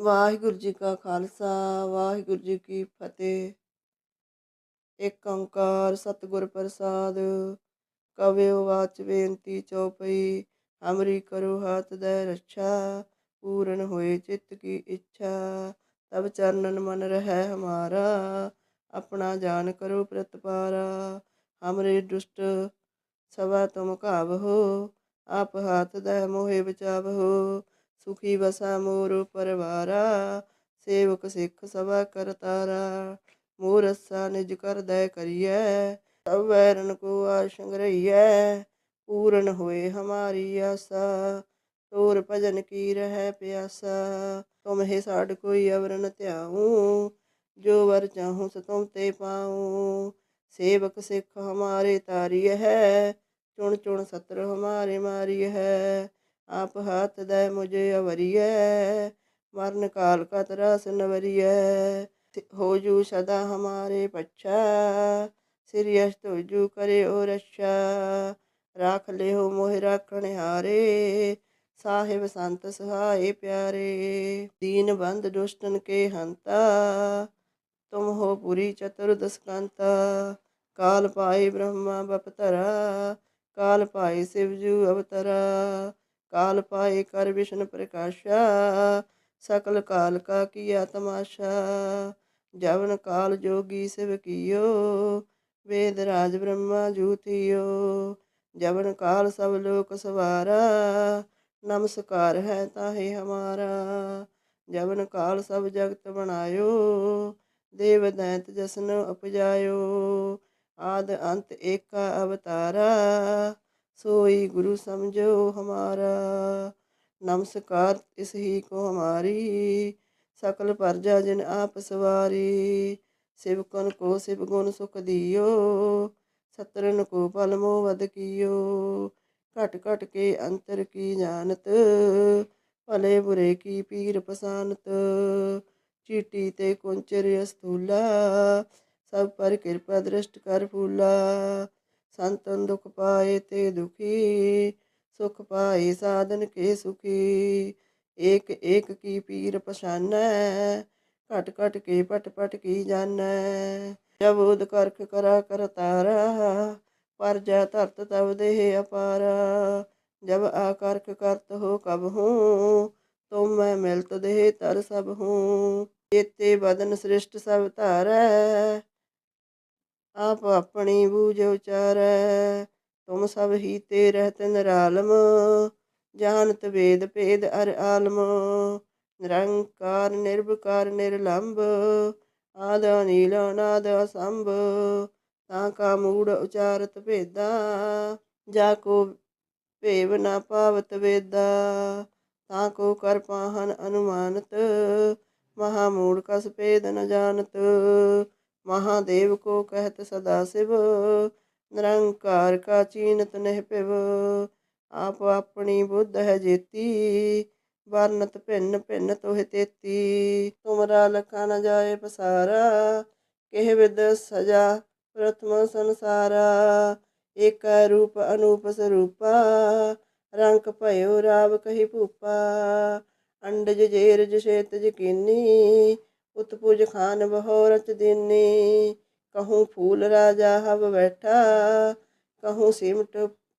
ਵਾਹਿਗੁਰੂ ਜੀ ਕਾ ਖਾਲਸਾ, ਵਾਹਿਗੁਰੂ ਜੀ ਕੀ ਫਤਿਹ। ਇੱਕ ਓੰਕਾਰ ਸਤਿਗੁਰ ਪ੍ਰਸਾਦ ਕਵਿਉ ਵਾਚ ਬੇਨਤੀ ਚਉਪਈ ਹਮਰੀ ਕਰੋ ਹੱਥ ਦੇ ਰੱਛਾ, ਪੂਰਨ ਹੋਏ ਚਿੱਤ ਕੀ ਇੱਛਾ। ਤਬ ਚਰਨਨ ਮਨ ਰਹਿ ਹਮਾਰਾ, ਆਪਣਾ ਜਾਨ ਕਰੋ ਪ੍ਰਤਪਾਰਾ। ਹਮਰੇ ਦੁਸ਼ਟ ਸਵਾ ਤੁਮ ਕਾਵਹੋ ਆਪ ਹਾਥ ਦੇ ਮੋਹਿ ਬਚਾਵਹੋ ਸੁਖੀ ਵਸਾ ਮੋਰ ਪਰਵਾਰਾ, ਸੇਵਕ ਸਿੱਖ ਸਭਾ ਕਰਤਾਰਾ ਮੋਰ ਅਸਾ ਨਿਜ ਕਰ ਦੈ ਕਰੀਐ, ਸਭ ਵੈਰਨ ਕੋ ਆਸ਼ੰਗ ਰਹੀਐ, ਪੂਰਨ ਹੋਏ ਹਮਾਰੀ ਆਸਾ। ਤੋਰ ਭਜਨ ਕੀ ਰਹਿ ਪਿਆਸਾ, ਤੁਮ ਹੈ ਸਾਡ ਕੋਈ ਅਵਰ ਧਿਆਉ, ਜੋ ਵਰ ਚਾਹੂੰ ਸ ਤੁਮ ਤੇ ਪਾਉ। ਸੇਵਕ ਸਿੱਖ ਹਮਾਰੇ ਤਾਰੀ ਹੈ, ਚੁਣ ਚੁਣ ਸਤਰ ਹਮਾਰੇ ਮਾਰੀ ਹੈ। ਆਪ ਹੱਥ ਦੇ ਮੁਝੇ ਅਵਰੀਐ, ਮਰਨ ਕਾਲ ਕਾ ਤਰਾਸ ਨਵਰੀਐ ਹੋ ਜੂ ਸਦਾ ਹਮਾਰੇ ਪੱਛਾ, ਸ੍ਰੀ ਅਸ਼ਟ ਜੂ ਕਰੇ ਓ ਰੱਛਾ। ਰਾਖ ਲਿਓ ਮੋਹਿ ਰਾਖਣ ਹਾਰੇ, ਸਾਹਿਬ ਸੰਤ ਸਹਾਏ ਪਿਆਰੇ। ਦੀਨ ਬੰਦ ਦੁਸ਼ਟਨ ਕੇ ਹੰਤਾ, ਤੁਮ ਹੋ ਪੁਰੀ ਚਤੁਰਦਸ ਕੰਤਾ ਕਾਲ ਪਾਏ ਬ੍ਰਹਮਾ ਬਪਤਰਾ, ਕਾਲ ਪਾਏ ਸਿਵਜੂ ਅਵਤਰਾ। ਕਾਲ ਪਾਏ ਕਰ ਵਿਸ਼ਨ ਪ੍ਰਕਾਸ਼ਾ, ਸਕਲ ਕਾਲ ਕਾ ਕੀਆ ਤਮਾਸ਼ਾ। ਜਵਨ ਕਾਲ ਜੋਗੀ ਸਿਵ ਕੀਓ, ਵੇਦ ਰਾਜ ਬ੍ਰਹਮਾ ਜੂਤੀਓ ਜਵਨ ਕਾਲ ਸਭ ਲੋਕ ਸਵਾਰਾ, ਨਮਸਕਾਰ ਹੈ ਤਾਹੇ ਹਮਾਰਾ। ਜਵਨ ਕਾਲ ਸਭ ਜਗਤ ਬਣਾਇਓ, ਦੇਵ ਦੈਂਤ ਜਸਨ ਉਪਜਾਇਓ। ਆਦ ਅੰਤ ਏਕਾ ਅਵਤਾਰਾ सोई गुरु समझो हमारा नमस्कार इस ही को हमारी सकल प्रजा जिन आप सवारी सिवकन को शिव गुण सुख दियो सतरन को पल मोह वध कियो घट घट के अंतर की जानत भले बुरे की पीर पसानत चीटी ते कुंचर अस्थूला सब पर कृपा दृष्ट कर फूला ਸੰਤਨ ਦੁਖ ਪਾਏ ਤੇ ਦੁਖੀ, ਸੁਖ ਪਾਏ ਸਾਧਨ ਕੇ ਸੁਖੀ। ਏਕ ਏਕ ਕੀ ਪੀਰ ਪਛਾਨੈ, ਘਟ ਘਟ ਕੇ ਪਟ ਪਟ ਕੀ ਜਾਣੈ ਜਬ ਉਦ ਕਰਖ ਕਰਾ, ਕਰ ਤਾਰਾ, ਪਰ ਜਾ ਧਰਤ ਤਬ ਦੇਹ ਅਪਾਰਾ। ਜਬ ਆਕਰਖ ਕਰਤ ਹੋ ਕਬ ਹੂੰ, ਤੁਮ ਮੈਂ ਮਿਲਤ ਦੇਹ ਤਰ ਸਭ ਹੂੰ। ਜੇਤੇ ਬਦਨ ਸ੍ਰਿਸ਼ਟ ਸਭ ਧਾਰੈ ਆਪ ਆਪਣੀ ਬੂਝ ਉਚਾਰੈ, ਤੁਮ ਸਭ ਹੀ ਤੇ ਰਹਿਤ ਨਿਰਾਲਮ ਜਾਣਤ ਵੇਦ ਭੇਦ ਅਰ ਆਲਮ। ਨਿਰੰਕਾਰ ਨਿਰਭਕਾਰ ਨਿਰਲੰਭ, ਆਦ ਅਨੀਲ, ਅਨਾਦ ਅਸੰਭ, ਤਾਂ ਕਾ ਮੂੜ ਉਚਾਰਤ ਭੇਦਾ, ਜਾ ਕੋ ਭੇਵ ਨਾ ਪਾਵਤ ਵੇਦਾ, ਤਾਂ ਕੋ ਕਰ ਪਾਹਨ ਅਨੁਮਾਨਤ, ਮਹਾ ਮੂੜ ਕਸ ਭੇਦ ਨ ਜਾਣਤ। महादेव को कहत सदा शिव निरंकार का चीनत नह पिव आप अपनी बुद्ध है जेती ਵਰਨਤ ਭਿੰਨ ਭਿੰਨ ਤੋਹਿ ਤੇਤੀ ਤੁਮਰਾ ਲਖਾ ਨ ਜਾਏ ਪਸਾਰਾ ਕਿਹ ਵਿਦ ਸਜਾ ਪ੍ਰਥਮ ਸੰਸਾਰਾ ਏਕ ਰੂਪ ਅਨੂਪ ਸਰੂਪਾ ਰੰਗ ਭਇਓ ਰਾਵ ਕਹੀ ਭੂਪਾ ਅੰਡਜ ਜੇਰਜ ਛੇਤ ਜਕੀਨੀ ਉਤਪੁਜ ਖਾਨ ਬਹੁ ਰਚ ਦੀਨੀ ਕਹੂੰ ਫੂਲ ਰਾਜਾ ਹਵ ਬੈਠਾ, ਕਹੂੰ ਸਿਮਟ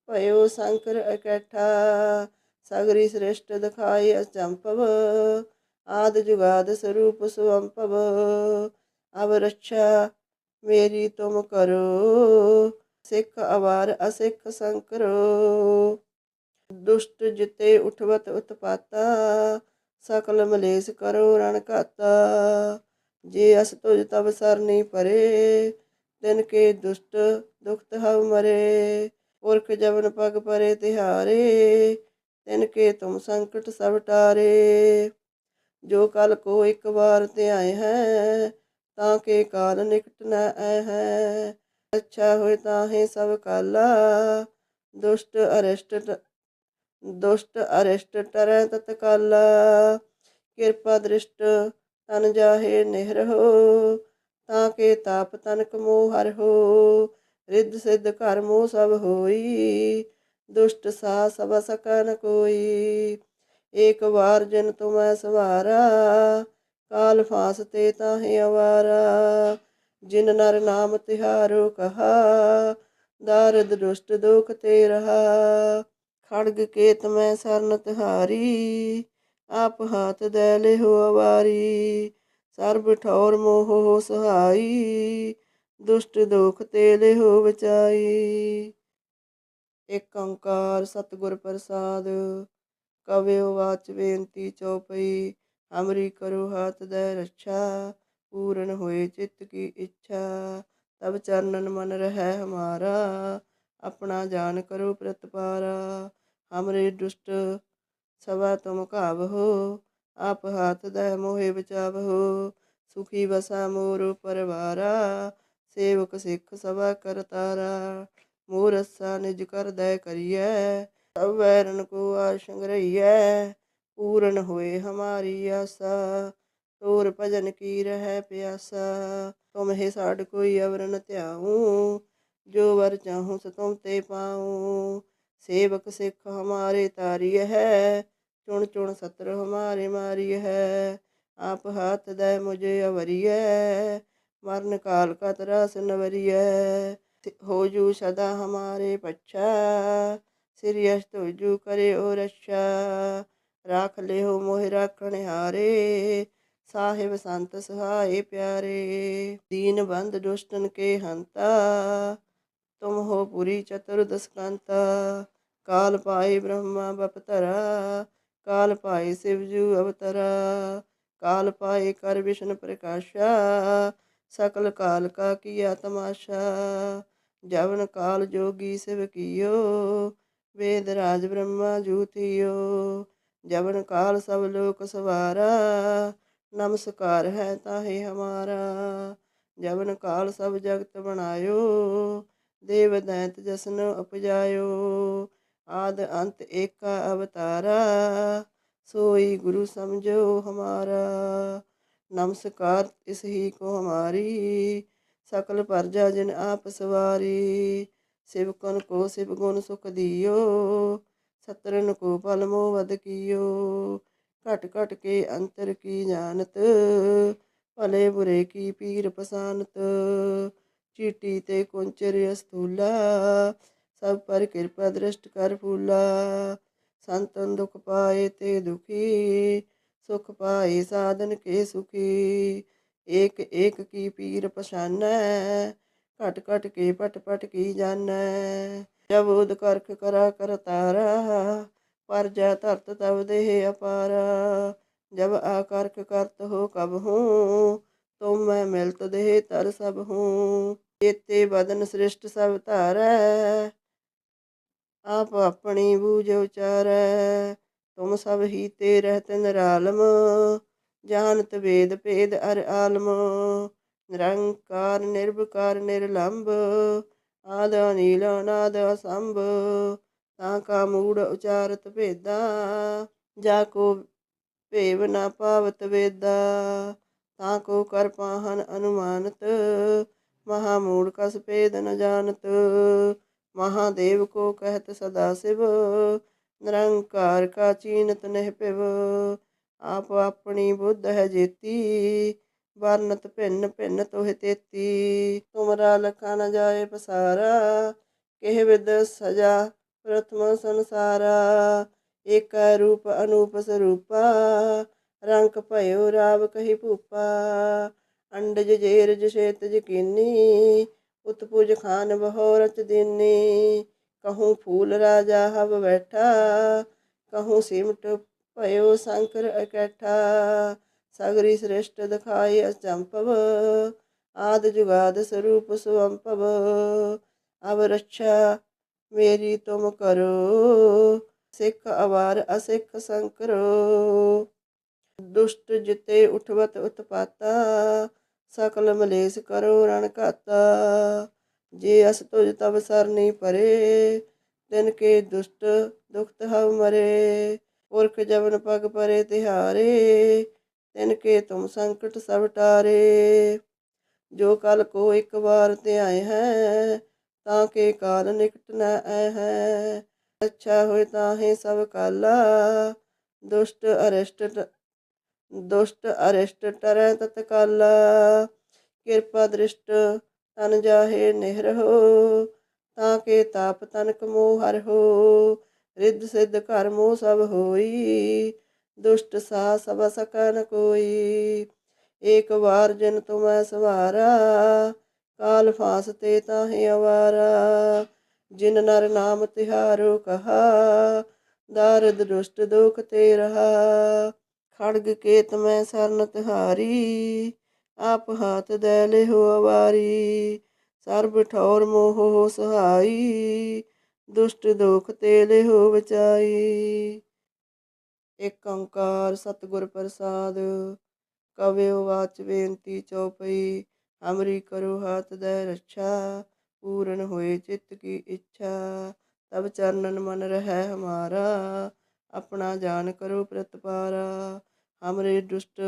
ਭਇਓ ਸ਼ੰਕਰ ਇਕੱਠਾ, ਸਗਰੀ ਸ੍ਰਿਸ਼ਟ ਦਿਖਾਈ ਅਚੰਪਵ ਆਦ ਜੁਗਾਦ ਸਰੂਪ ਸੁਅੰਪਵ ਅਵ ਰੱਛਾ ਮੇਰੀ ਤੁਮ ਕਰੋ, ਸਿੱਖ ਅਵਾਰ ਅਸਿੱਖ ਸੰਕਰੋ। ਦੁਸ਼ਟ ਜਿਤੇ ਉਠਵਤ ਉਤਪਾਤਾ ਸਕਲ ਮਲੇਸ ਕਰੋ ਰਣ ਘਾਤਾ। ਜੇ ਅਸ ਤੁਜ ਤਬ ਸਰ ਸਰਨੀ ਪਰੇ, ਤਿਨ ਕੇ ਦੁਸ਼ਟ ਦੁਖਤ ਹਵ ਮਰੇ। ਪੁਰਖ ਜਵਨ ਪਗ ਪਰੇ ਤਿਹਾਰੇ, ਤਿਨ ਕੇ ਤੁਮ ਸੰਕਟ ਸਭ ਟਾਰੇ। ਜੋ ਕਲ ਕੋ ਇੱਕ ਵਾਰ ਧਿਆਏ ਹੈ, ਤਾਂ ਕੇ ਕਾਲ ਨਿਕਟ ਨ ਆਏ ਹੈ। ਅੱਛਾ ਹੋਏ ਤਾਂ ਤਾਹੇ ਸਭ ਕਾਲਾ, ਦੁਸ਼ਟ ਅਰਿਸ਼ਟ ਦੁਸ਼ਟ ਅਰਿਸ਼ਟ ਟਰੈ ਤਤਕਾਲ ਕਿਰਪਾ ਦ੍ਰਿਸ਼ਟ ਤਨ ਜਾਹੇ ਨਿਹਰਹੋ ਤਾਂ ਕੇ ਤਾਪ ਤਨਕ ਮੋਹ ਹਰਹੋ ਰਿੱਧ ਸਿੱਧ ਘਰ ਮੋਹ ਸਭ ਹੋਈ, ਦੁਸ਼ਟ ਸਾ ਸਭ ਸਕਨ ਕੋਈ। ਏਕ ਵਾਰ ਜਿਨ ਤੁਮੈ ਸਵਾਰਾ, ਕਾਲ ਫਾਸ ਤੇ ਤਾਹੇ ਅਵਾਰਾ। ਜਿਨ ਨਰ ਨਾਮ ਤਿਹਾਰੋ ਕਹਾ, ਦਾਰਦ ਦੁਸ਼ਟ ਦੁਖ ਤੇ ਰਹਾ। ਖੜਗ ਕੇਤ ਮੈਂ ਸਰਨ ਤਿਹਾਰੀ, ਆਪ ਹਾਥ ਦੇ ਲਿਹੋ ਅਵਾਰੀ। ਸਰਬ ਠੌਰ ਮੋਹ ਹੋ ਸਹਾਈ, ਦੁਸ਼ਟ ਦੁਖ ਤੇ ਲਿਹੋ ਬਚਾਈ। ਇਕ ਓੰਕਾਰ ਸਤਿਗੁਰ ਪ੍ਰਸਾਦ, ਕਵਿਓ ਵਾਚ ਬੇਨਤੀ ਚਉਪਈ। ਹਮਰੀ ਕਰੋ ਹਾਥ ਦੇ ਰੱਛਾ, ਪੂਰਨ ਹੋਏ ਚਿੱਤ ਕੀ ਇੱਛਾ। ਤਬ ਚਰਨਨ ਮਨ ਰਹਿ ਹਮਾਰਾ, ਆਪਣਾ ਜਾਨ ਕਰੋ ਪ੍ਰਤਪਾਰਾ। ਹਮਰੇ ਦੁਸ਼ਟ ਸਵਾ ਤੁਮ ਘਾਵਹੋ, ਆਪ ਹਾਥ ਦੇ ਮੋਹਿ ਬਚਾਵਹੋ, ਸੁਖੀ ਵਸਾ ਮੋਰ ਪਰਵਾਰਾ, ਸੇਵਕ ਸਿੱਖ ਸਵਾ ਕਰਤਾਰਾ ਮੋਰ ਅਸਾ ਨਿਜ ਕਰ ਦੈ ਕਰੀਐ, ਸਭ ਵੈਰਨ ਕੋ ਆਸ਼ੰਗ ਰਹੀਐ, ਪੂਰਨ ਹੋਏ ਹਮਾਰੀ ਆਸਾ, ਤੋਰ ਭਜਨ ਕੀ ਰਹਿ ਪਿਆਸਾ ਤੁਮ ਹੈ ਸਾਡ ਕੋਈ ਅਵਰਨ ਧਿਆਉ, ਜੋ ਵਰ ਚਾਹੂੰ ਸੋ ਤੁਮ ਤੇ ਪਾਉ। ਸੇਵਕ ਸਿੱਖ ਹਮਾਰੇ ਤਾਰੀ ਹੈ, ਚੁਣ ਚੁਣ ਸਤਰ ਹਮਾਰੇ ਮਾਰੀ ਹੈ, ਆਪ ਹਾਥ ਦੇ ਮੁਝੇ ਅਵਰੀਐ, ਮਰਨ ਕਾਲ ਕਾ ਤਰਾਸ ਨਵਰੀਐ ਹੋ ਜੂ ਸਦਾ ਹਮਾਰੇ ਪੱਛਾ, ਸ੍ਰੀ ਅਸ਼ਟ ਜੂ ਕਰੇ ਓ ਰੱਛਾ, ਰਾਖ ਲਿਓ ਮੋਹਿ ਰਾਖਣ ਹਾਰੇ, ਸਾਹਿਬ ਸੰਤ ਸਹਾਏ ਪਿਆਰੇ, ਦੀਨ ਬੰਦ ਦੁਸ਼ਟਨ ਕੇ ਹੰਤਾ ਤੁਮ ਹੋ ਪੁਰੀ ਚਤੁਰਦਸ ਕਾਂਤਾ, ਕਾਲ ਪਾਏ ਬ੍ਰਹਮਾ ਬਪਤਰਾ ਕਾਲ ਪਾਏ ਸਿਵਜੂ ਅਵਤਰਾ, ਕਾਲ ਪਾਏ ਕਰ ਵਿਸ਼ਨ ਪ੍ਰਕਾਸ਼ਾ, ਸਕਲ ਕਾਲ ਕਾ ਕੀਆ ਤਮਾਸ਼ਾ, ਜਵਨ ਕਾਲ ਜੋਗੀ ਸਿਵ ਕੀਓ, ਵੇਦ ਰਾਜ ਬ੍ਰਹਮਾ ਜੂਤਿਓ ਜਵਨ ਕਾਲ ਸਭ ਲੋਕ ਸਵਾਰਾ, ਨਮਸਕਾਰ ਹੈ ਤਾਹੇ ਹਮਾਰਾ, ਜਵਨ ਕਾਲ ਸਭ ਜਗਤ ਬਣਾਇਓ ਦੇਵ ਦੈਂਤ ਜਸਨ ਉਪਜਾਇਓ, ਆਦ ਅੰਤ ਏਕਾ ਅਵਤਾਰਾ, ਸੋਈ ਗੁਰੂ ਸਮਝੋ ਹਮਾਰਾ। ਨਮਸਕਾਰ ਇਸ ਹੀ ਕੋ ਹਮਾਰੀ, ਸਕਲ ਪਰਜਾ ਜਿਨ ਆਪ ਸਵਾਰੀ। ਸਿਵਕਨ ਕੋ ਸਿਵ ਗੁਣ ਸੁਖ ਦਿਓ ਸਤਰਨ ਕੋ ਪਲ ਮੋ ਵਦ ਕੀਓ। ਘਟ ਘਟ ਕੇ ਅੰਤਰ ਕੀ ਜਾਣਤ, ਭਲੇ ਬੁਰੇ ਕੀ ਪੀਰ ਪਸਾਨਤ। ਚੀਟੀ ਤੇ ਕੁੰਚਰ ਅਸਤੂਲਾ, ਸਭ ਪਰ ਕਿਰਪਾ ਦ੍ਰਿਸ਼ਟ ਕਰ ਫੂਲਾ। ਸੰਤਨ ਦੁਖ ਪਾਏ ਤੇ ਦੁਖੀ, ਸੁਖ ਪਾਏ ਸਾਧਨ ਕੇ ਸੁਖੀ। ਏਕ ਏਕ ਕੀ ਪੀਰ ਪਛਾਨੈ, ਘਟ ਘਟ ਕੇ ਪਟ ਪਟ ਕੀ ਜਾਣੈ। ਜਬ ਉਦ ਕਰਖ ਕਰਾ ਕਰਤਾਰਾ ਪਰ ਜਾ ਧਰਤ ਤਬ ਦੇਹ ਅਪਾਰਾ। ਜਬ ਆਕਰਖ ਕਰਤ ਹੋ ਕਬ ਹੂੰ ਤੁਮ ਮੈਂ ਮਿਲਤ ਦੇਹ ਤਰ ਸਭ ਹੂੰ ਏਤੇ ਬਦਨ ਸ੍ਰਿਸ਼ਟ ਸਭ ਧਾਰੈ। ਆਪ ਆਪਣੀ ਬੂਝ ਉਚਾਰੈ, ਤੁਮ ਸਭ ਹੀ ਤੇ ਰਹਿਤ ਨਿਰਾਲਮ। ਜਾਣਤ ਵੇਦ ਭੇਦ ਅਰ ਆਲਮ। ਨਿਰੰਕਾਰ ਨਿਰਭਕਾਰ ਨਿਰਲੰਭ। ਆਦ ਅਨੀਲ, ਅਨਾਦ ਅਸੰਭ। ਤਾਂ ਕਾ ਮੂੜ ਉਚਾਰਤ ਭੇਦਾ, ਜਾ ਕੋ ਭੇਵ ਨਾ ਪਾਵਤ ਵੇਦਾ। ਤਾਂ ਕੋ ਕਰ ਪਾਹਨ ਅਨੁਮਾਨਤ, ਮਹਾ ਮੂੜ ਕਸ ਭੇਦ ਨ ਜਾਣਤ। ਮਹਾਦੇਵ ਕੋ ਕਹਿਤ ਸਦਾ ਸਿਵ, ਨਿਰੰਕਾਰ ਕਾ ਚੀਨਤ ਨਹਿ ਪਿਵ। ਆਪ ਆਪਣੀ ਬੁੱਧ ਹੈ ਜੇਤੀ, ਵਰਨਤ ਭਿੰਨ ਭਿੰਨ ਤੋਹਿ ਤੇਤੀ। ਤੁਮਰਾ ਲਖਾ ਨ ਜਾਏ ਪਸਾਰਾ, ਕਿਹ ਵਿਦ ਸਜਾ ਪ੍ਰਥਮ ਸੰਸਾਰਾ। ਏਕੈ ਰੂਪ ਅਨੂਪ ਸਰੂਪਾ ਰੰਕ ਭਇਓ ਰਾਵ ਕਹੀ ਭੂਪਾ, ਅੰਡਜ ਜੇਰਜ ਛੇਤ ਜਕੀਨੀ, ਉਤਪੁਜ ਖਾਨ ਬਹੁ ਰਚ ਦੀਨੀ। ਕਹੂੰ ਫੂਲ ਰਾਜਾ ਹਵ ਬੈਠਾ, ਕਹੂੰ ਸਿਮਟ ਭਇਓ ਸ਼ੰਕਰ ਇਕੱਠਾ। ਸਗਰੀ ਸ੍ਰਿਸ਼ਟ ਦਿਖਾਈ ਅਚੰਪਵ ਆਦ ਜੁਗਾਦ ਸਰੂਪ ਸੁਅੰਪਵ ਅਵ ਰੱਛਾ ਮੇਰੀ ਤੁਮ ਕਰੋ, ਸਿੱਖ ਅਵਾਰ ਅਸਿੱਖ ਸੰਕਰੋ। ਦੁਸ਼ਟ ਜਿਤੇ ਉਠਵਤ ਉਤਪਾਤਾ, ਸਕਲ ਮਲੇਸ ਕਰੋ ਰਣ ਘਾਤਾ। ਜੇ ਅਸ ਤੁਜ ਤਬ ਸਰਨੀ ਪਰੇ ਤਿਨ ਕੇ ਦੁਸ਼ਟ ਦੁਖਤ ਹਵ ਮਰੇ। ਪੁਰਖ ਜਵਨ ਪਗ ਪਰੇ ਤਿਹਾਰੇ, ਤਿਨ ਕੇ ਤੁਮ ਸੰਕਟ ਸਭ ਟਾਰੇ। ਜੋ ਕਲ ਕੋ ਇੱਕ ਵਾਰ ਤੇ ਆਏ ਹੈ, ਤਾਂ ਕੇ ਕਾਲ ਨਿਕਟ ਨ ਐ ਹੈ। ਅੱਛਾ ਹੋਏ ਤਾਂ ਹੈ ਸਭ ਕਾਲਾ, ਦੁਸ਼ਟ ਅਰਿਸ਼ਟ ਦੁਸ਼ਟ ਅਰਿਸ਼ਟ ਟਰੈ ਤਤਕਾਲਾ, ਕਿਰਪਾ ਦ੍ਰਿਸ਼ਟ ਤਨ ਜਾਹੇ ਨਿਹਰਹੁ ਤਾਂ ਕੇ ਤਾਪ ਤਨਕ ਮੋਹ ਹਰਹੁ ਰਿੱਧ ਸਿੱਧ ਘਰ ਮੋਹ ਸਭ ਹੋਈ, ਦੁਸ਼ਟ ਸਾ ਸਭ ਸਕੈ ਕੋਈ, ਏਕ ਵਾਰ ਜਿਨ ਤੁਮੈ ਸਵਾਰਾ, ਕਾਲ ਫਾਸ ਤੇ ਤਾਹੇ ਅਵਾਰਾ, ਜਿਨ ਨਰ ਨਾਮ ਤਿਹਾਰੋ ਕਹਾ, ਦਾਰਦ ਦੁਸ਼ਟ ਦੁਖ ਤੇ ਰਹਾ ਖੜਗ ਕੇਤ ਮੈਂ ਸਰਨ ਤਿਹਾਰੀ, ਆਪ ਹਾਥ ਦੇ ਲਿਹੋ ਅਵਾਰੀ। ਸਰਬ ਠੌਰ ਮੋਹ ਹੋ ਸਹਾਈ, ਦੁਸ਼ਟ ਦੁਖ ਤੇ ਲਿਹੋ ਬਚਾਈ। ਇਕ ਓੰਕਾਰ ਸਤਿਗੁਰ ਪ੍ਰਸਾਦ ਕਵਿਉ ਵਾਚ ਬੇਨਤੀ ਚਉਪਈ। ਹਮਰੀ ਕਰੋ ਹਾਥ ਦੇ ਰੱਛਾ, ਪੂਰਨ ਹੋਏ ਚਿੱਤ ਕੀ ਇੱਛਾ। ਤਬ ਚਰਨਨ ਮਨ ਰਹਿ ਹਮਾਰਾ, ਆਪਣਾ ਜਾਨ ਕਰੋ ਪ੍ਰਤਪਾਰਾ। ਹਮਰੇ ਦੁਸ਼ਟ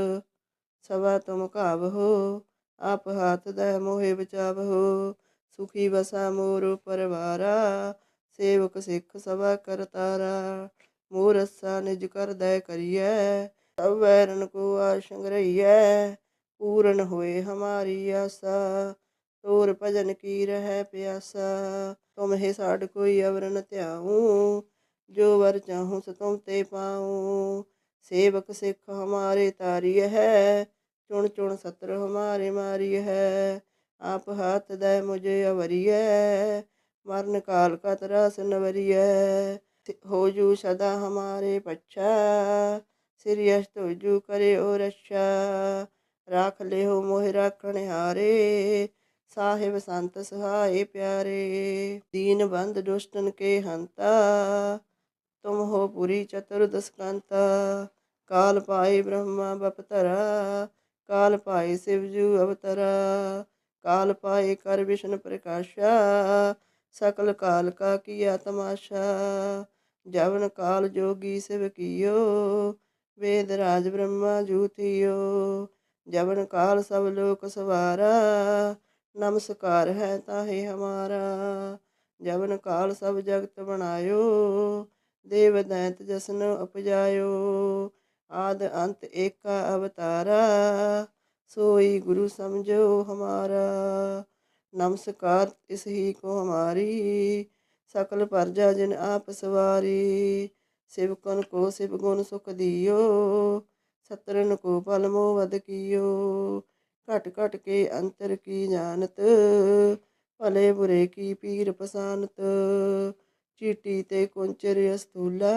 ਸਵਾ ਤੁਮ ਘਾਵਹੋ ਆਪ ਹਾਥ ਦੇ ਮੋਹਿ ਬਚਾਵਹੋ ਸੁਖੀ ਵਸਾ ਮੋਰ ਪਰਵਾਰਾ, ਸੇਵਕ ਸਿੱਖ ਸਵਾ ਕਰਤਾਰਾ ਮੋਰ ਅਸਾ ਨਿਜ ਕਰ ਦੈ ਕਰੀਐ, ਸਭ ਵੈਰਨ ਕੋ ਆਸ਼ੰਗ ਰਹੀਐ। ਪੂਰਨ ਹੋਏ ਹਮਾਰੀ ਆਸਾ, ਤੋਰ ਭਜਨ ਕੀ ਰਹਿ ਪਿਆਸਾ। ਤੁਮ ਹੈ ਸਾਡ ਕੋਈ ਅਵਰਨ ਧਿਆਉ, ਜੋ ਵਰ ਚਾਹੂੰ ਸੋ ਤੁਮ ਤੇ ਪਾਉ। ਸੇਵਕ ਸਿੱਖ ਹਮਾਰੇ ਤਾਰੀ ਹੈ, ਚੁਣ ਚੁਣ ਸਤਰ ਹਮਾਰੇ ਮਾਰੀ ਹੈ, ਆਪ ਹਾਥ ਦੇ ਮੁਝੇ ਅਵਰੀਐ ਮਰਨ ਕਾਲ ਕਾ ਤਰਾਸ ਨਵਰੀਐ ਹੋ ਜੂ ਸਦਾ ਹਮਾਰੇ ਪੱਛਾ, ਸਿਰਿ ਅਸ਼ਟ ਜੂ ਕਰੇ ਓ ਰਛਾ, ਰਾਖ ਲਿਓ ਮੋਹਿ ਰਾਖਣ ਹਾਰੇ, ਸਾਹਿਬ ਸੰਤ ਸਹਾਏ ਪਿਆਰੇ, ਦੀਨ ਬੰਦ ਦੁਸ਼ਟਨ ਕੇ ਹੰਤਾ ਤੁਮ ਹੋ ਪੁਰੀ ਚਤੁਰਦਸ ਕੰਤਾ ਕਾਲ ਪਾਏ ਬ੍ਰਹਮਾ ਬਪਤਰਾ, ਕਾਲ ਪਾਏ ਸਿਵਜੂ ਅਵਤਰਾ, ਕਾਲ ਪਾਏ ਕਰ ਵਿਸ਼ਨ ਪ੍ਰਕਾਸ਼ਾ, ਸਕਲ ਕਾਲ ਕਾ ਕੀਆ ਤਮਾਸ਼ਾ, ਜਵਨ ਕਾਲ ਜੋਗੀ ਸਿਵ ਕੀਓ, ਵੇਦ ਰਾਜ ਬ੍ਰਹਮਾ ਜੂਤੀਓ ਜਵਨ ਕਾਲ ਸਭ ਲੋਕ ਸਵਾਰਾ, ਨਮਸਕਾਰ ਹੈ ਤਾਹੇ ਹਮਾਰਾ, ਜਵਨ ਕਾਲ ਸਭ ਜਗਤ ਬਣਾਇਓ ਦੇਵ ਦੈਂਤ ਜਸਨ ਉਪਜਾਇਓ, ਆਦ ਅੰਤ ਏਕਾ ਅਵਤਾਰਾ, ਸੋਈ ਗੁਰੂ ਸਮਝੋ ਹਮਾਰਾ। ਨਮਸਕਾਰ ਇਸ ਹੀ ਕੋ ਹਮਾਰੀ, ਸਕਲ ਪਰਜਾ ਜਿਨ ਆਪ ਸਵਾਰੀ। ਸਿਵਕਨ ਕੋ ਸਿਵ ਗੁਣ ਸੁਖ ਦਿਓ ਸਤਰਨ ਕੋ ਪਲ ਮੋ ਵਦ ਕੀਓ। ਘਟ ਘਟ ਕੇ ਅੰਤਰ ਕੀ ਜਾਣਤ, ਭਲੇ ਬੁਰੇ ਕੀ ਪੀਰ ਪਸਾਨਤ ਚੀਟੀ ਤੇ ਕੁੰਚਰ ਅਸਤੂਲਾ,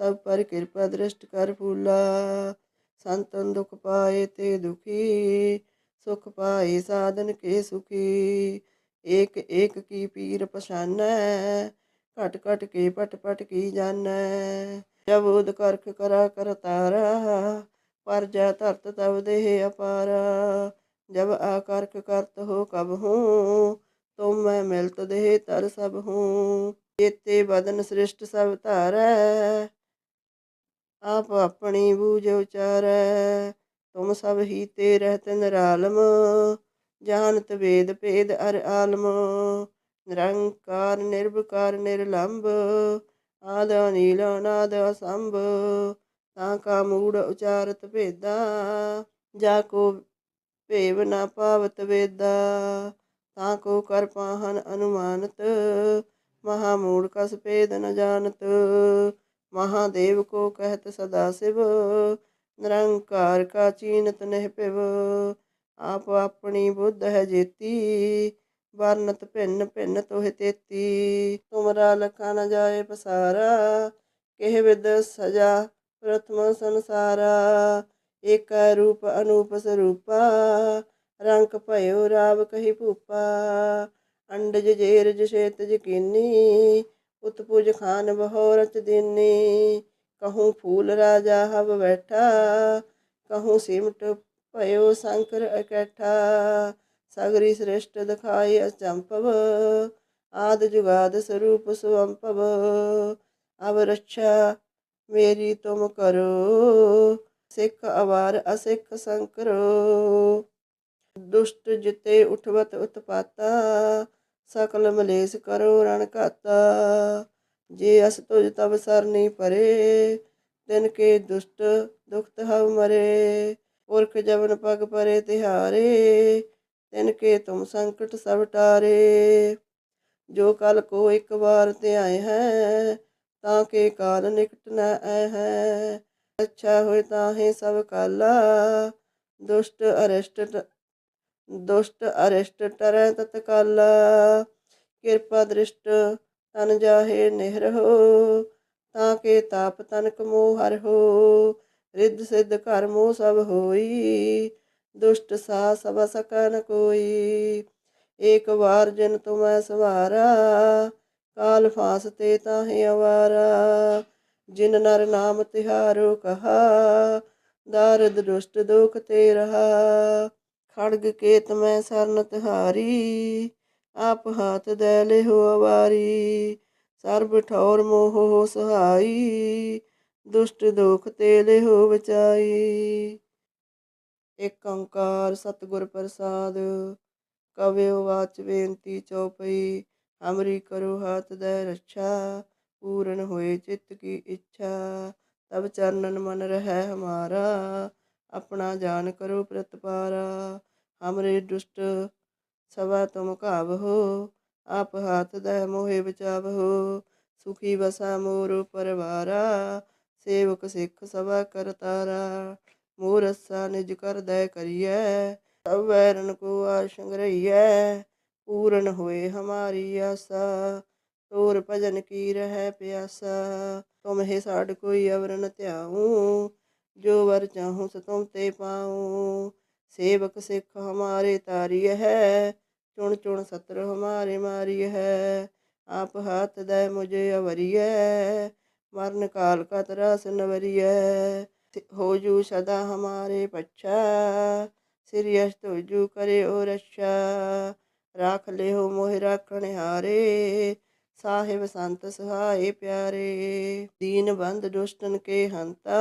ਸਭ ਪਰ ਕਿਰਪਾ ਦ੍ਰਿਸ਼ਟ ਕਰ ਫੂਲਾ। ਸੰਤਨ ਦੁਖ ਪਾਏ ਤੇ ਦੁਖੀ, ਸੁਖ ਪਾਏ ਸਾਧਨ ਕੇ ਸੁਖੀ। ਏਕ ਏਕ ਕੀ ਪੀਰ ਪਛਾਨੈ, ਘਟ ਘਟ ਕੇ ਪਟ ਪਟ ਕੀ ਜਾਣੈ ਜਬ ਉਦ ਕਰਖ ਕਰਾ, ਕਰ ਤਾਰਾ, ਪਰ ਜਾ ਧਰਤ ਤਬ ਦੇਹ ਅਪਾਰਾ। ਜਬ ਆਕਰਖ ਕਰਤ ਹੋ ਕਬ ਹੂੰ, ਤੁਮ ਮੈਂ ਮਿਲਤ ਦੇਹ ਤਰ ਸਭ ਹੂੰ। ਏਤੇ ਬਦਨ ਸ੍ਰਿਸ਼ਟ ਸਭ ਧਾਰੈ, ਆਪ ਆਪਣੀ ਬੂਝ ਉਚਾਰੈ। ਤੁਮ ਸਭ ਹੀ ਤੇ ਰਹਿਤ ਨਿਰਾਲਮ, ਜਾਣਤ ਵੇਦ ਭੇਦ ਅਰ ਆਲਮ। ਨਿਰੰਕਾਰ ਨਿਰਭਕਾਰ ਨਿਰਲੰਭ, ਆਦ ਨੀਲ ਅਨਾਦ ਅਸੰਭ, ਤਾਂ ਕਾ ਮੂੜ ਉਚਾਰਤ ਭੇਦਾ, ਜਾ ਕੋ ਭੇਵ ਨਾ ਪਾਵਤ ਵੇਦਾ, ਤਾਂ ਕੋ ਕਰ ਪਾਹਨ ਅਨੁਮਾਨਤ। ਮਹਾ ਮੂੜ ਕਸ ਭੇਦ ਨ ਜਾਣਤ, ਮਹਾਦੇਵ ਕੋ ਕਹਿਤ ਸਦਾ ਸਿਵ, ਨਿਰੰਕਾਰ ਕਾ ਚੀਨਤ ਨਹਿ ਪਿਵ। ਆਪ ਆਪਣੀ ਬੁੱਧ ਹੈ ਜੇਤੀ, ਵਰਨਤ ਭਿੰਨ ਭਿੰਨ ਤੋਹਿ ਤੇਤੀ। ਤੁਮਰਾ ਲਖਾ ਨ ਜਾਏ ਪਸਾਰਾ, ਕਿਹ ਵਿਦ ਸਜਾ ਪ੍ਰਥਮ ਸੰਸਾਰਾ। ਏਕ ਰੂਪ ਅਨੂਪ ਸਰੂਪਾ, ਰੰਗ ਭਇਓ ਰਾਵ ਕਹੀ ਭੂਪਾ। ਅੰਡਜ ਜੇਰਜ ਛੇਤ ਜਕੀਨੀ ਉਤਪੁਜ ਖਾਨ ਬਹੁ ਰਚ ਦੀਨੀ। ਕਹੂੰ ਫੂਲ ਰਾਜਾ ਹਵ ਬੈਠਾ, ਕਹੂੰ ਸਿਮਟ ਭਇਓ ਸ਼ੰਕਰ ਇਕੱਠਾ। ਸਗਰੀ ਸ੍ਰਿਸ਼ਟ ਦਿਖਾਏ ਅਚੰਪਵ ਆਦ ਜੁਗਾਦ ਸਰੂਪ ਸੁਅੰਪਵ ਅਵ ਰੱਛਾ ਮੇਰੀ ਤੁਮ ਕਰੋ, ਸਿੱਖ ਅਵਾਰ ਅਸਿੱਖ ਸੰਕਰੋ। ਦੁਸ਼ਟ ਜਿਤੇ ਉਠਵਤ ਉਤਪਾਤਾ ਸਕਲ ਮਲੇਸ ਕਰੋ ਰਣ ਘਾਤਾ। ਜੇ ਅਸ ਤੁਜ ਤਬ ਸਰਨੀ ਪਰੇ ਤਿਨ ਕੇ ਦੁਸ਼ਟ ਦੁਖਤ ਹਵ ਮਰੇ। ਪੁਰਖ ਜਵਨ ਪਗ ਪਰੇ ਤਿਹਾਰੇ, ਤਿਨ ਕੇ ਤੁਮ ਸੰਕਟ ਸਭ ਟਾਰੇ। ਜੋ ਕਲ ਕੋ ਇੱਕ ਵਾਰ ਤੇ ਆਏ ਹੈ, ਤਾਂ ਕੇ ਕਾਲ ਨਿਕਟ ਨ ਆਏ ਹੈ। ਅੱਛਾ ਹੋਏ ਤਾਂ ਤਾਹੇ ਸਭ ਕਾਲਾ, ਦੁਸ਼ਟ ਅਰਿਸ਼ਟ ਦੁਸ਼ਟ ਅਰਿਸ਼ਟ ਟਰੈ ਤਤਕਾਲ ਕਿਰਪਾ ਦ੍ਰਿਸ਼ਟ ਤਨ ਜਾਹੇ ਨਿਹਰਹੁ ਤਾਂ ਕੇ ਤਾਪ ਤਨਕ ਮੋਹ ਹਰਹੁ ਰਿੱਧ ਸਿੱਧ ਘਰ ਮੋਹ ਸਭ ਹੋਈ, ਦੁਸ਼ਟ ਸਾ ਸਭ ਸਕੈ ਕੋਈ, ਏਕ ਵਾਰ ਜਿਨ ਤੁਮੈ ਸਵਾਰਾ, ਕਾਲ ਫਾਸ ਤੇ ਤਾਹੇ ਅਵਾਰਾ, ਜਿਨ ਨਰ ਨਾਮ ਤਿਹਾਰੋ ਕਹਾ, ਦਾਰਦ ਦੁਸ਼ਟ ਦੁਖ ਤੇ ਰਹਾ ਖੜਗ ਕੇਤ ਮੈਂ ਸਰਨ ਤਿਹਾਰੀ, ਆਪ ਹਾਥ ਦੇ ਲਿਹੋ ਅਵਾਰੀ। ਸਰਬ ਠੌਰ ਮੋਹ ਹੋ ਸਹਾਈ, ਦੁਸ਼ਟ ਦੁਖ ਤੇ ਲਿਹੋ ਬਚਾਈ। ਇਕ ਓੰਕਾਰ ਸਤਿਗੁਰ ਪ੍ਰਸਾਦ, ਕਵਿਓ ਵਾਚ ਬੇਨਤੀ ਚਉਪਈ। ਹਮਰੀ ਕਰੋ ਹਾਥ ਦੇ ਰੱਛਾ, ਪੂਰਨ ਹੋਏ ਚਿੱਤ ਕੀ ਇੱਛਾ। ਤਬ ਚਰਨਨ ਮਨ ਰਹਿ ਹਮਾਰਾ ਆਪਣਾ ਜਾਨ ਕਰੋ ਪ੍ਰਤਪਾਰਾ, ਹਮਰੇ ਦੁਸ਼ਟ ਸਵਾ ਤੁਮ ਘਾਵਹੋ ਆਪ ਹਾਥ ਦੇ ਮੋਹਿ ਬਚਾਵਹੋ ਸੁਖੀ ਵਸਾ ਮੋਰ ਪਰਵਾਰਾ, ਸੇਵਕ ਸਿੱਖ ਸਵਾ ਕਰਤਾਰਾ ਮੋਰ ਅਸਾ ਨਿਜ ਕਰ ਦੈ ਕਰੀਐ, ਸਭ ਵੈਰਨ ਕੋ ਆਸ਼ੰਗ ਰਹੀਐ, ਪੂਰਨ ਹੋਏ ਹਮਾਰੀ ਆਸਾ, ਤੋਰ ਭਜਨ ਕੀ ਰਹਿ ਪਿਆਸਾ ਤੁਮ ਹੈ ਸਾਡ ਕੋਈ ਅਵਰਨ ਧਿਆਉ ਜੋ ਵਰ ਚਾਹੂੰ ਸ ਤੁਮ ਤੇ ਪਾਉ। ਸੇਵਕ ਸਿੱਖ ਹਮਾਰੇ ਤਾਰੀय ਹੈ, ਚੁਣ ਚੁਣ ਸਤਰ ਹਮਾਰੇ ਮਾਰੀ ਹੈ। ਆਪ ਹਾਥ ਦੇ ਮੁਝੇ ਅਵਰੀਐ, ਮਰਨ ਕਾਲ ਕਾ ਤਰਾਸ ਨਵਰੀਐ। ਹੋ ਜੂ ਸਦਾ ਹਮਾਰੇ ਪੱਛਾ, ਸ੍ਰੀ ਅਸ਼ਟ ਜੂ ਕਰੇ ਓ ਰਛਾ। ਰਾਖ ਲਿਓ ਮੋਹਿ ਰਾਖਣ ਹਾਰੇ, ਸਾਹਿਬ ਸੰਤ ਸਹਾਏ ਪਿਆਰੇ। ਦੀਨ ਬੰਦ ਦੁਸ਼ਟਨ ਕੇ ਹੰਤਾ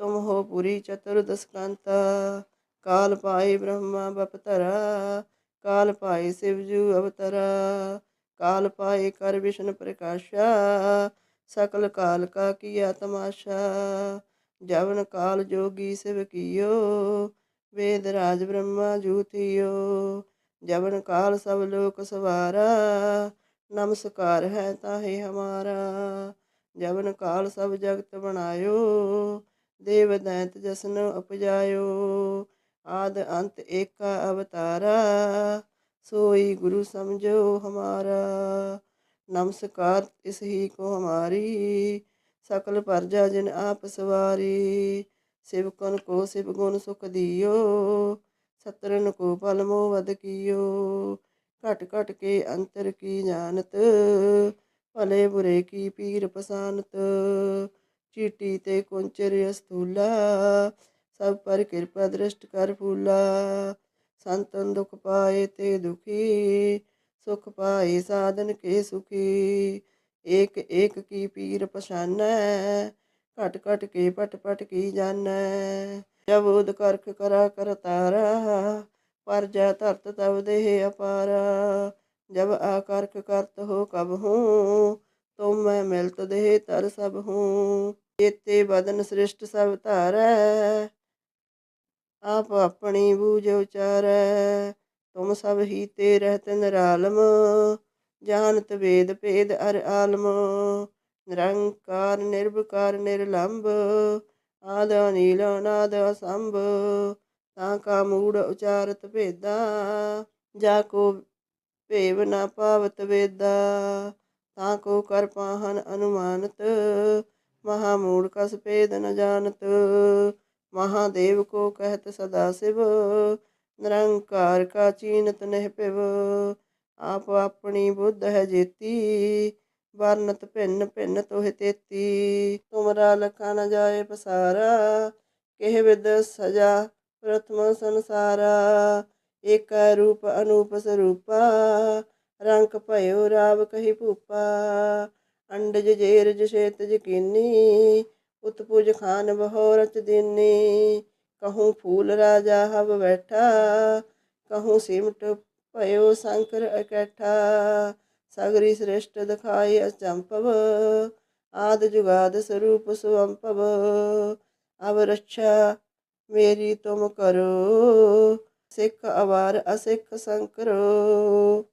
ਤੁਮ ਹੋ ਪੁਰੀ ਚਤੁਰਦਸ ਕੰਤਾ ਕਾਲ ਪਾਏ ਬ੍ਰਹਮਾ ਬਪਤਰਾ ਕਾਲ ਪਾਏ ਸਿਵਜੂ ਅਵਤਰਾ, ਕਾਲ ਪਾਏ ਕਰ ਵਿਸ਼ਨ ਪ੍ਰਕਾਸ਼ਾ, ਸਕਲ ਕਾਲ ਕਾ ਕੀਆ ਤਮਾਸ਼ਾ, ਜਵਨ ਕਾਲ ਜੋਗੀ ਸਿਵ ਕੀਓ, ਵੇਦ ਰਾਜ ਬ੍ਰਹਮਾ ਜੂਤੀਓ ਜਵਨ ਕਾਲ ਸਭ ਲੋਕ ਸਵਾਰਾ, ਨਮਸਕਾਰ ਹੈ ਤਾਹੇ ਹਮਾਰਾ, ਜਵਨ ਕਾਲ ਸਭ ਜਗਤ ਬਣਾਇਓ ਦੇਵ ਦੈਂਤ ਜਸਨ ਉਪਜਾਇਓ, ਆਦ ਅੰਤ ਏਕਾ ਅਵਤਾਰਾ, ਸੋਈ ਗੁਰੂ ਸਮਝੋ ਹਮਾਰਾ। ਨਮਸਕਾਰ ਇਸ ਹੀ ਕੋ ਹਮਾਰੀ, ਸਕਲ ਪਰਜਾ ਜਿਨ ਆਪ ਸਵਾਰੀ। ਸਿਵਕਨ ਕੋ ਸਿਵ ਗੁਣ ਸੁਖ ਦਿਓ ਸਤਰਨ ਕੋ ਪਲ ਮੋ ਵਦ ਕੀਓ। ਘਟ ਘਟ ਕੇ ਅੰਤਰ ਕੀ ਜਾਣਤ, ਭਲੇ ਬੁਰੇ ਕੀ ਪੀਰ ਪਸਾਨਤ। ਚੀਟੀ ਤੇ ਕੁੰਚਰ ਅਸਥੂਲਾ ਸਭ ਪਰ ਕਿਰਪਾ ਦ੍ਰਿਸ਼ਟ ਕਰ ਫੂਲਾ। ਸੰਤਨ ਦੁਖ ਪਾਏ ਤੇ ਦੁਖੀ, ਸੁਖ ਪਾਏ ਸਾਧਨ ਕੇ ਸੁਖੀ। ਏਕ ਏਕ ਕੀ ਪੀਰ ਪਛਾਨੈ, ਘਟ ਘਟ ਕੇ ਪਟ ਪਟ ਕੀ ਜਾਣੈ ਜਬ ਉਦ ਕਰਖ ਕਰਾ, ਕਰ ਤਾਰਾ, ਪਰ ਜੈ ਧਰਤ ਤਬ ਦੇਹ ਅਪਾਰਾ। ਜਬ ਆਕਰਖ ਕਰਤ ਹੋ ਕਬ ਹੂੰ ਤੁਮ ਮੈਂ ਮਿਲਤ ਦੇਹ ਤਰ ਸਭ ਹੂੰ, ਚੇਤੇ ਬਦਨ ਸ੍ਰਿਸ਼ਟ ਸਭ ਧਾਰੈ। ਆਪ ਆਪਣੀ ਬੂਝ ਉਚਾਰੈ, ਤੁਮ ਸਭ ਹੀ ਤੇ ਰਹਿਤ ਨਿਰਾਲਮ। ਜਾਣਤ ਵੇਦ ਭੇਦ ਅਰ ਆਲਮ। ਨਿਰੰਕਾਰ ਨਿਰਭਕਾਰ ਨਿਰਲੰਭ ਆਦ ਅਨੀਲ ਅਨਾਦ ਅਸੰਭ। ਤਾਂ ਕਾ ਮੂੜ ਉਚਾਰਤ ਭੇਦਾ। ਜਾ ਕੋ ਭੇਵ ਨਾ ਪਾਵਤ ਵੇਦਾ। ਤਾਂ ਕੋ ਕਰ ਪਾਹਨ ਅਨੁਮਾਨਤ, ਮਹਾ ਮੂੜ ਕਸ ਭੇਦ ਨ ਜਾਣਤ। ਮਹਾਦੇਵ ਕੋ ਕਹਿਤ ਸਦਾ ਸਿਵ, ਨਿਰੰਕਾਰ ਕਾ ਚੀਨਤ ਨਹਿ ਪਿਵ। ਆਪ ਆਪਣੀ ਬੁੱਧ ਹੈ ਜੇਤੀ, ਵਰਨਤ ਭਿੰਨ ਭਿੰਨ ਤੋਹਿ ਤੇਤੀ। ਤੁਮਰਾ ਲਖਾ ਨ ਜਾਏ ਪਸਾਰਾ, ਕਿਹ ਵਿਦ ਸਜਾ ਪ੍ਰਥਮ ਸੰਸਾਰਾ। ਏਕੈ ਰੂਪ ਅਨੂਪ ਸਰੂਪਾ ਰੰਗ ਭਇਓ ਰਾਵ ਕਹੀ ਭੂਪਾ, ਅੰਡਜ ਜੇਰਜ ਸ਼ੇਤ ਕੀਨੀ ਉਤਪੁਜ ਖਾਨ ਬਹੁ ਰਚ ਦੀਨੀ, ਕਹੂੰ ਫੂਲ ਰਾਜਾ ਹਵ ਬੈਠਾ, ਕਹੂੰ ਸਿਮਟ ਭਇਓ ਸੰਕਰ ਇਕੱਠਾ, ਸਗਰੀ ਸ੍ਰਿਸ਼ਟ ਦਿਖਾਈ ਅਚੰਪਵ ਆਦ ਜੁਗਾਦ ਸਰੂਪ ਸੁਅੰਭਵ, ਅਵ ਰੱਛਾ ਮੇਰੀ ਤੁਮ ਕਰੋ, ਸਿੱਖ ਅਵਾਰ ਅਸਿੱਖ ਸੰਕਰੋ।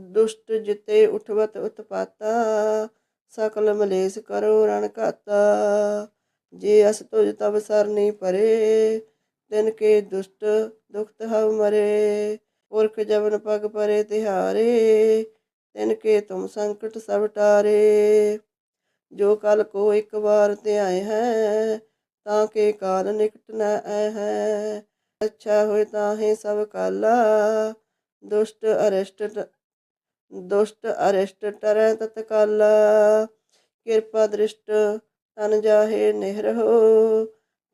ਦੁਸ਼ਟ ਜਿਤੇ ਉਠਵਤ ਉਤਪਾਤਾ, ਸਕਲ ਮਲੇਸ ਕਰੋ ਰਣ ਘਾਤਾ। ਜੇ ਅਸ ਤੁਜ ਤਬ ਸਰਨੀ ਪਰੇ, ਤਿਨ ਕੇ ਦੁਸ਼ਟ ਦੁਖਤ ਹਵ ਮਰੇ। ਪੁਰਖ ਜਵਨ ਪਗ ਪਰੇ ਤਿਹਾਰੇ, ਤਿਨ ਕੇ ਤੁਮ ਸੰਕਟ ਸਭ ਟਾਰੇ। ਜੋ ਕਲ ਕੋ ਇੱਕ ਵਾਰ ਧਿਆਏ ਹੈ, ਤਾਂ ਕੇ ਕਾਲ ਨਿਕਟ ਨ ਆਏ ਹੈ। ਅੱਛਾ ਹੋਏ ਤਾਹੇ ਸਭ ਕਾਲਾ, ਦੁਸ਼ਟ ਅਰਿਸ਼ਟ ਦੁਸ਼ਟ ਅਰਿਸ਼ਟ ਟਰੈ ਤਤਕਾਲਾ, ਕਿਰਪਾ ਦ੍ਰਿਸ਼ਟ ਤਨ ਜਾਹੇ ਨਿਹਰਹੁ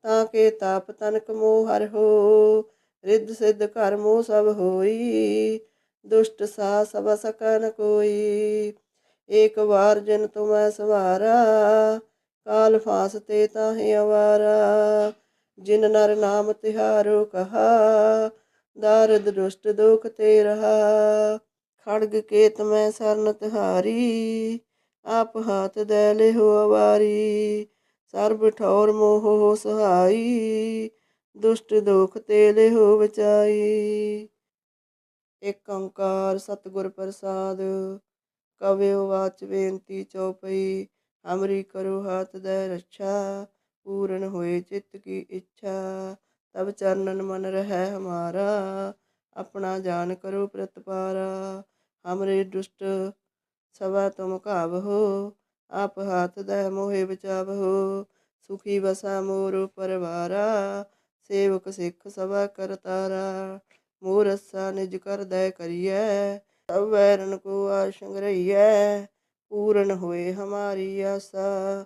ਤਾਂ ਕੇ ਤਾਪ ਤਨਕ ਮੋਹ ਹਰਹੁ ਰਿੱਧ ਸਿੱਧ ਘਰ ਮੋਹ ਸਭ ਹੋਈ, ਦੁਸ਼ਟ ਸਾ ਸਭ ਸਕਨ ਕੋਈ, ਏਕ ਵਾਰ ਜਿਨ ਤੁਮੈ ਸਵਾਰਾ, ਕਾਲ ਫਾਸ ਤੇ ਤਾਹੇ ਅਵਾਰਾ, ਜਿਨ ਨਰ ਨਾਮ ਤਿਹਾਰੋ ਕਹਾ, ਦਾਰਦ ਦੁਸ਼ਟ ਦੁਖ ਤੇ ਰਹਾ। ਖੜਗ ਕੇਤ ਮੈਂ ਸਰਨ ਤਿਹਾਰੀ, ਆਪ ਹਾਥ ਦੇ ਲਿਹੋ ਅਵਾਰੀ। ਸਰਬ ਠੌਰ ਮੋਹ ਸਹਾਈ, ਦੁਸ਼ਟ ਦੁਖ ਤੇ ਲਿਹੋ ਬਚਾਈ। ਇਕ ਓੰਕਾਰ ਸਤਿਗੁਰ ਪ੍ਰਸਾਦ, ਕਵਿਓ ਵਾਚ ਬੇਨਤੀ ਚਉਪਈ। ਹਮਰੀ ਕਰੋ ਹਾਥ ਦੇ ਰੱਛਾ, ਪੂਰਨ ਹੋਏ ਚਿੱਤ ਕੀ ਇੱਛਾ। ਤਬ ਚਰਨਨ ਮਨ ਰਹਿ ਹਮਾਰਾ, ਆਪਣਾ ਜਾਨ ਕਰੋ ਪ੍ਰਤਪਾਰਾ। ਹਮਰੇ ਦੁਸ਼ਟ ਸਵਾ ਤੁਮ ਘਾਵਹੋ ਆਪ ਹਾਥ ਦੇ ਮੋਹਿ ਬਚਾਵਹੋ ਸੁਖੀ ਵਸਾ ਮੋਰ ਪਰਵਾਰਾ, ਸੇਵਕ ਸਿੱਖ ਸਵਾ ਕਰਤਾਰਾ ਮੋਰ ਅਸਾ ਨਿਜ ਕਰ ਦੈ ਕਰੀਐ, ਸਭ ਵੈਰਨ ਕੋ ਆਸ਼ੰਗ ਰਹੀਐ, ਪੂਰਨ ਹੋਏ ਹਮਾਰੀ ਆਸਾ,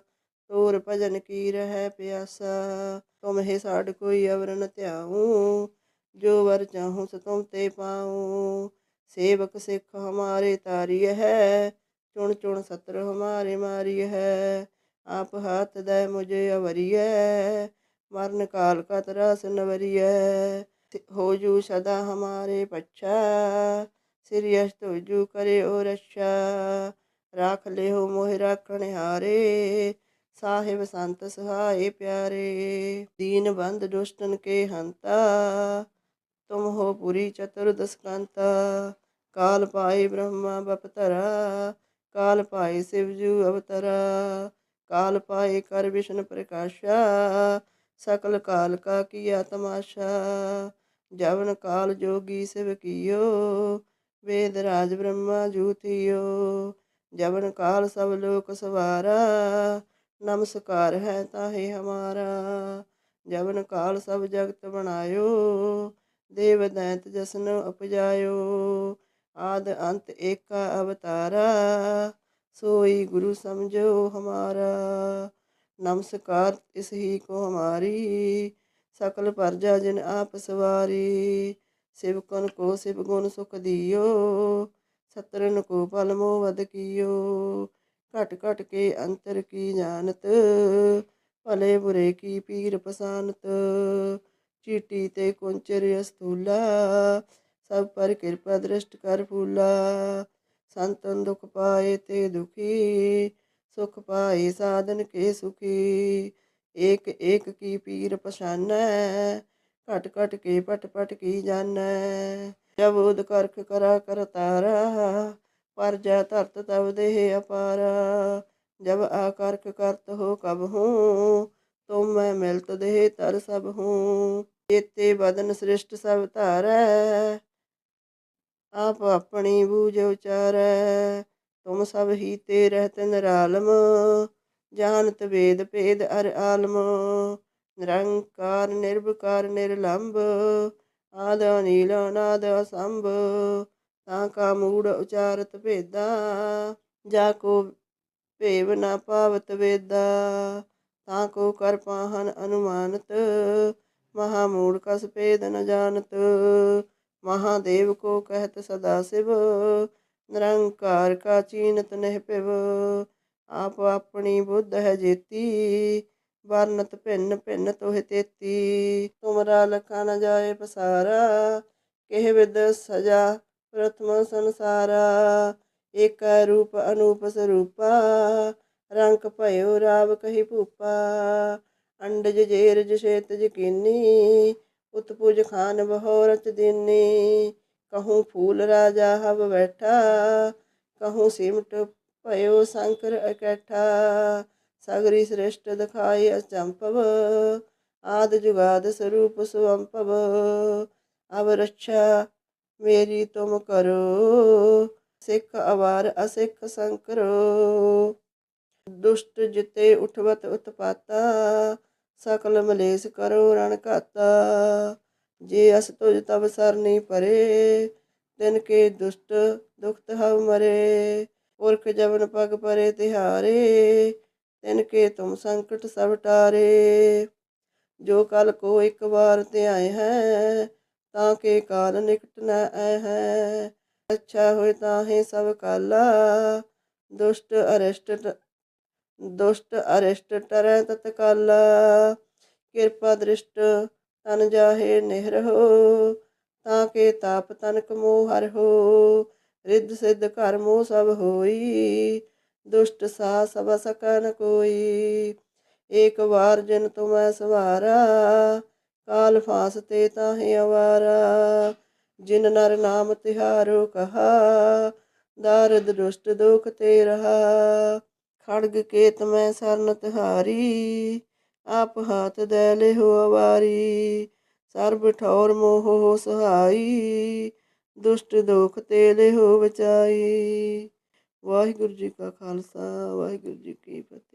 ਤੋਰ ਭਜਨ ਕੀ ਰਹਿ ਪਿਆਸਾ, ਤੁਮ ਹੈ ਸਾਡ ਕੋਈ ਅਵਰਨ ਧਿਆਉ, ਜੋ ਵਰ ਚਾਹੂੰ ਸੋ ਤੁਮ ਤੇ ਪਾਉ ਸੇਵਕ ਸਿੱਖ ਹਮਾਰੇ ਤਾਰੀ ਹੈ, ਚੁਣ ਚੁਣ ਸਤਰ ਹਮਾਰੇ ਮਾਰੀ ਹੈ, ਆਪ ਹਾਥ ਦੇ ਮੁਝੇ ਅਵਰੀਐ, ਮਰਨ ਕਾਲ ਕਾ ਤਰਾਸ ਨਵਰੀਐ, ਹੋ ਜੂ ਸਦਾ ਹਮਾਰੇ ਪੱਛਾ, ਸਿਰਿ ਅਸ ਤੁਜੂ ਕਰੇ ਓ ਰਛਾ, ਰਾਖ ਲਿਓ ਮੋਹਿ ਰਾਖਣ ਹਾਰੇ, ਸਾਹਿਬ ਸੰਤ ਸਹਾਏ ਪਿਆਰੇ, ਦੀਨ ਬੰਦ ਦੁਸ਼ਟਨ ਕੇ ਹੰਤਾ ਤੁਮ ਹੋ ਪੁਰੀ ਚਤੁਰਦਸ ਕਾਂਤਾ, ਕਾਲ ਪਾਏ ਬ੍ਰਹਮਾ ਬਪਤਰਾ ਕਾਲ ਪਾਏ ਸਿਵਜੂ ਅਵਤਰਾ, ਕਾਲ ਪਾਏ ਕਰ ਵਿਸ਼ਨ ਪ੍ਰਕਾਸ਼ਾ, ਸਕਲ ਕਾਲ ਕਾ ਕੀਆ ਤਮਾਸ਼ਾ, ਜਵਨ ਕਾਲ ਜੋਗੀ ਸਿਵ ਕੀਓ, ਵੇਦ ਰਾਜ ਬ੍ਰਹਮਾ ਜੂਤਿਓ ਜਵਨ ਕਾਲ ਸਭ ਲੋਕ ਸਵਾਰਾ, ਨਮਸਕਾਰ ਹੈ ਤਾਹੇ ਹਮਾਰਾ, ਜਵਨ ਕਾਲ ਸਭ ਜਗਤ ਬਣਾਇਓ ਦੇਵ ਦੈਂਤ ਜਸਨ ਉਪਜਾਇਓ, ਆਦ ਅੰਤ ਏਕਾ ਅਵਤਾਰਾ, ਸੋਈ ਗੁਰੂ ਸਮਝੋ ਹਮਾਰਾ। ਨਮਸਕਾਰ ਇਸ ਹੀ ਕੋ ਹਮਾਰੀ, ਸਕਲ ਪਰਜਾ ਜਿਨ ਆਪ ਸਵਾਰੀ। ਸਿਵਕਨ ਕੋ ਸਿਵ ਗੁਣ ਸੁਖ ਦਿਓ ਸਤਰਨ ਕੋ ਪਲ ਮੋ ਵਦ ਕੀਓ। ਘਟ ਘਟ ਕੇ ਅੰਤਰ ਕੀ ਜਾਣਤ, ਭਲੇ ਬੁਰੇ ਕੀ ਪੀਰ ਪਸਾਨਤ। ਚੀਟੀ ਤੇ ਕੁੰਚਰ ਅਸਤੂਲਾ, ਸਭ ਪਰ ਕਿਰਪਾ ਦ੍ਰਿਸ਼ਟ ਕਰ ਫੂਲਾ। ਸੰਤਨ ਦੁਖ ਪਾਏ ਤੇ ਦੁਖੀ, ਸੁਖ ਪਾਏ ਸਾਧਨ ਕੇ ਸੁਖੀ। ਏਕ ਏਕ ਕੀ ਪੀਰ ਪਛਾਨੈ, ਘਟ ਘਟ ਕੇ ਪਟ ਪਟ ਕੀ ਜਾਣੈ ਜਬ ਉਦ ਕਰਖ ਕਰਾ ਕਰਤਾਰਾ ਪਰ ਜਾ ਧਰਤ ਤਬ ਦੇਹ ਅਪਾਰਾ। ਜਬ ਆਕਰਖ ਕਰਤ ਹੋ ਕਬ ਹੂੰ ਤੁਮ ਮੈਂ ਮਿਲਤ ਦੇਹ ਤਰ ਸਭ ਹੂੰ ਏਤੇ ਬਦਨ ਸ੍ਰਿਸ਼ਟ ਸਭ ਧਾਰੈ। ਆਪ ਆਪਣੀ ਬੂਝ ਉਚਾਰੈ, ਤੁਮ ਸਭ ਹੀ ਤੇ ਰਹਿਤ ਨਿਰਾਲਮ। ਜਾਣਤ ਵੇਦ ਭੇਦ ਅਰ ਆਲਮ। ਨਿਰੰਕਾਰ ਨਿਰਭਕਾਰ ਨਿਰਲੰਭ। ਆਦ ਨੀਲ ਅਨਾਦ ਅਸੰਭ। ਤਾਂ ਕਾ ਮੂੜ ਉਚਾਰਤ ਭੇਦਾ, ਜਾ ਕੋ ਭੇਵ ਨਾ ਪਾਵਤ ਵੇਦਾ। ਤਾਂ ਕੋ ਕਰ ਪਾਹਨ ਅਨੁਮਾਨਤ, ਮਹਾ ਮੂੜ ਕਸ ਭੇਦ ਨ ਜਾਣਤ। ਮਹਾਦੇਵ ਕੋ ਕਹਿਤ ਸਦਾ ਸਿਵ, ਨਿਰੰਕਾਰ ਕਾ ਚੀਨਤ ਨਹਿ ਪਿਵ। ਆਪ ਆਪਣੀ ਬੁੱਧ ਹੈ ਜੇਤੀ, ਵਰਨਤ ਭਿੰਨ ਭਿੰਨ ਤੋਹਿ ਤੇਤੀ। ਤੁਮਰਾ ਲਖਾ ਨ ਜਾਏ ਪਸਾਰਾ, ਕਿਹ ਵਿਦ ਸਜਾ ਪ੍ਰਥਮ ਸੰਸਾਰਾ। ਏਕੈ ਰੂਪ ਅਨੂਪ ਸਰੂਪਾ ਰੰਕ ਭਇਓ ਰਾਵ ਕਹੀ ਭੂਪਾ, ਅੰਡਜ ਜੇਰਜ ਸ਼ੇਤ ਜਕੀਨੀ ਉਤਪੁਜ ਖਾਨ ਬਹੋ ਰਚ ਦਿਨੀ। ਕਹੂੰ ਫੂਲ ਰਾਜਾ ਹਵ ਬੈਠਾ, ਕਹੂੰ ਸਿਮਟ ਭਇਓ ਸ਼ੰਕਰ ਇਕੱਠਾ। ਸਗਰੀ ਸ੍ਰਿਸ਼ਟ ਦਿਖਾਈ ਅਚੰਪਵ ਆਦ ਜੁਗਾਦ ਸਰੂਪ ਸੁਅੰਪਵ ਅਬ ਰੱਛਾ ਮੇਰੀ ਤੁਮ ਕਰੋ, ਸਿੱਖ ਅਵਾਰ ਅਸਿੱਖ ਸੰਕਰੋ। ਦੁਸ਼ਟ ਜਿਤੇ ਉਠਵਤ ਉਤਪਾਤਾ, ਸਕਲ ਮਲੇਸ ਕਰੋ ਰਣ ਘਾਤਾ। ਜੇ ਅਸ ਤੁਜ ਤਬ ਸਰਨੀ ਪਰੇ ਤਿਨ ਕੇ ਦੁਸ਼ਟ ਦੁਖਤ ਹਵ ਮਰੇ। ਪੁਰਖ ਜਵਨ ਪਗ ਪਰੇ ਤਿਹਾਰੇ, ਤਿਨ ਕੇ ਤੁਮ ਸੰਕਟ ਸਭ ਟਾਰੇ। ਜੋ ਕਲ ਕੋ ਇੱਕ ਵਾਰ ਧਿਆਏ ਹੈ, ਤਾਂ ਕੇ ਕਾਲ ਨਿਕਟ ਨ ਆਏ ਹੈ। ਅੱਛਾ ਹੋਏ ਤਾਂ ਤਾਹੇ ਸਭ ਕਾਲਾ, ਦੁਸ਼ਟ ਅਰਿਸ਼ਟ ਦੁਸ਼ਟ ਅਰਿਸ਼ਟ ਟਰੈ ਤਤਕਾਲ ਕਿਰਪਾ ਦ੍ਰਿਸ਼ਟ ਤਨ ਜਾਹੇ ਨਿਹਰਹੁ ਤਾਂ ਕੇ ਤਾਪ ਤਨਕ ਮੋਹ ਹਰਹੁ ਰਿੱਧ ਸਿੱਧ ਘਰ ਮੋਹ ਸਭ ਹੋਈ, ਦੁਸ਼ਟ ਸਾ ਸਭ ਸਕਨ ਕੋਈ। ਏਕ ਵਾਰ ਜਿਨ ਤੁਮੈ ਸਵਾਰਾ, ਕਾਲ ਫਾਸ ਤੇ ਤਾਹੇ ਅਵਾਰਾ। ਜਿਨ ਨਰ ਨਾਮ ਤਿਹਾਰੋ ਕਹਾ, ਦਾਰਦ ਦੁਸ਼ਟ ਦੁਖ ਤੇ ਰਹਾ। ਖੜਗ ਕੇਤ ਮੈਂ ਸਰਨ ਤਿਹਾਰੀ, ਆਪ ਹਾਥ ਦੇ ਲਿਹੋ ਅਵਾਰੀ। ਸਰਬ ਠੌਰ ਮੋਹ ਹੋ ਸਹਾਈ, ਦੁਸ਼ਟ ਦੁਖ ਤੇ ਲਿਹੋ ਬਚਾਈ। ਵਾਹਿਗੁਰੂ ਜੀ ਕਾ ਖਾਲਸਾ, ਵਾਹਿਗੁਰੂ ਜੀ ਕੀ ਫਤਿਹ।